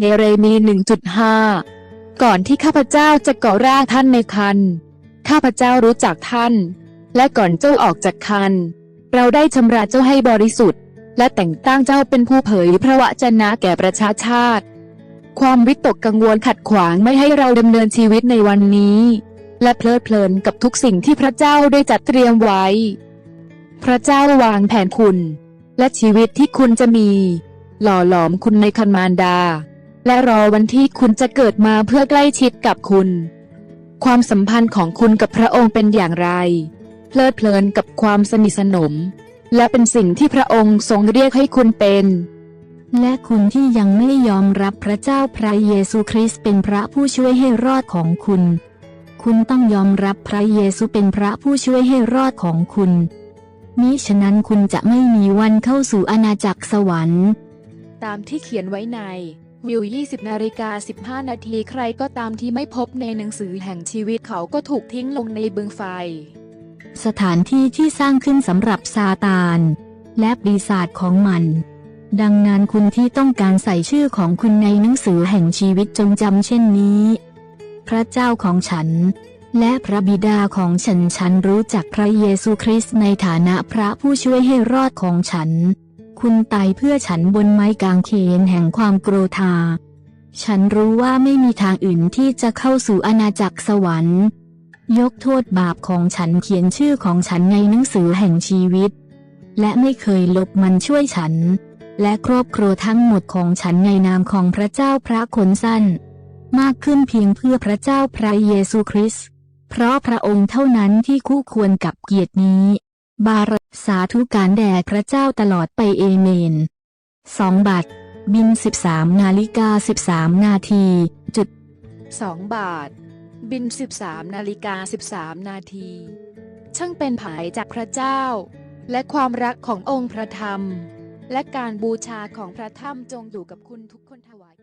เยเรมี1.5 ก่อนที่ข้าพเจ้าจะก่อร่างท่านในคัน ข้าพเจ้ารู้จักท่าน และก่อนเจ้าออกจากคัน เราได้ชำระเจ้าให้บริสุทธิ์ และแต่งตั้งเจ้าเป็นผู้เผยพระวจนะแก่ประชาชาติ ความวิตกกังวลขัดขวางไม่ให้เราดำเนินชีวิตในวันนี้ และเพลิดเพลินกับทุกสิ่งที่พระเจ้าได้จัดเตรียมไว้ พระเจ้าวางแผนคุณ และชีวิตที่คุณจะมี หล่อหลอมคุณในคันมารดา และรอวันที่คุณจะเกิดมาเพื่อใกล้ชิดกับคุณ ความสัมพันธ์ของคุณกับพระองค์เป็นอย่างไร เพลิดเพลินกับความสนิทสนม และเป็นสิ่งที่พระองค์ทรงเรียกให้คุณเป็น และคุณที่ยังไม่ยอมรับพระเจ้าพระเยซูคริสต์เป็นพระผู้ช่วยให้รอดของคุณ คุณต้องยอมรับพระเยซูเป็นพระผู้ช่วยให้รอดของคุณมิฉะนั้นคุณจะไม่มีวันเข้าสู่อาณาจักรสวรรค์ ตามที่เขียนไว้ใน วิว 20นาฬิกา15 นาทีใครก็ตามที่ไม่พบในหนังสือแห่งชีวิตเขาก็ถูกทิ้งลงในบึงไฟ สถานที่ที่สร้างขึ้นสำหรับซาตาน และปีศาจของมัน ดังนั้นคุณที่ต้องการใส่ชื่อของคุณในหนังสือแห่งชีวิตจงจำเช่นนี้ พระเจ้าของฉัน และพระบิดาของฉันฉันรู้จักพระเยซูคริสต์ในฐานะพระผู้ช่วยให้รอดของฉัน คุณตายเพื่อฉันบนไม้กางเขนแห่งความโกรธา ฉันรู้ว่าไม่มีทางอื่นที่จะเข้าสู่อาณาจักรสวรรค์ ยกโทษบาปของฉันเขียนชื่อของฉันในหนังสือแห่งชีวิต และไม่เคยลบมันช่วยฉัน และครอบครัวทั้งหมดของฉันในนามของพระเจ้าพระคนสั้น มากขึ้นเพียงเพื่อพระเจ้าพระเยซูคริสต์เพราะพระองค์เท่านั้นที่คู่ควรกับเกียรตินี้ บาร สาธุการแด่พระเจ้าตลอดไปเอเมนสองบาทบิน 13 นาฬิกา 13 นาที จุด 2 บาท บิน 13 นาฬิกา 13 นาที ช่างเป็นผายจากพระเจ้า และความรักขององค์พระธรรม และการบูชาของพระธรรมจงอยู่กับคุณทุกคนถวาย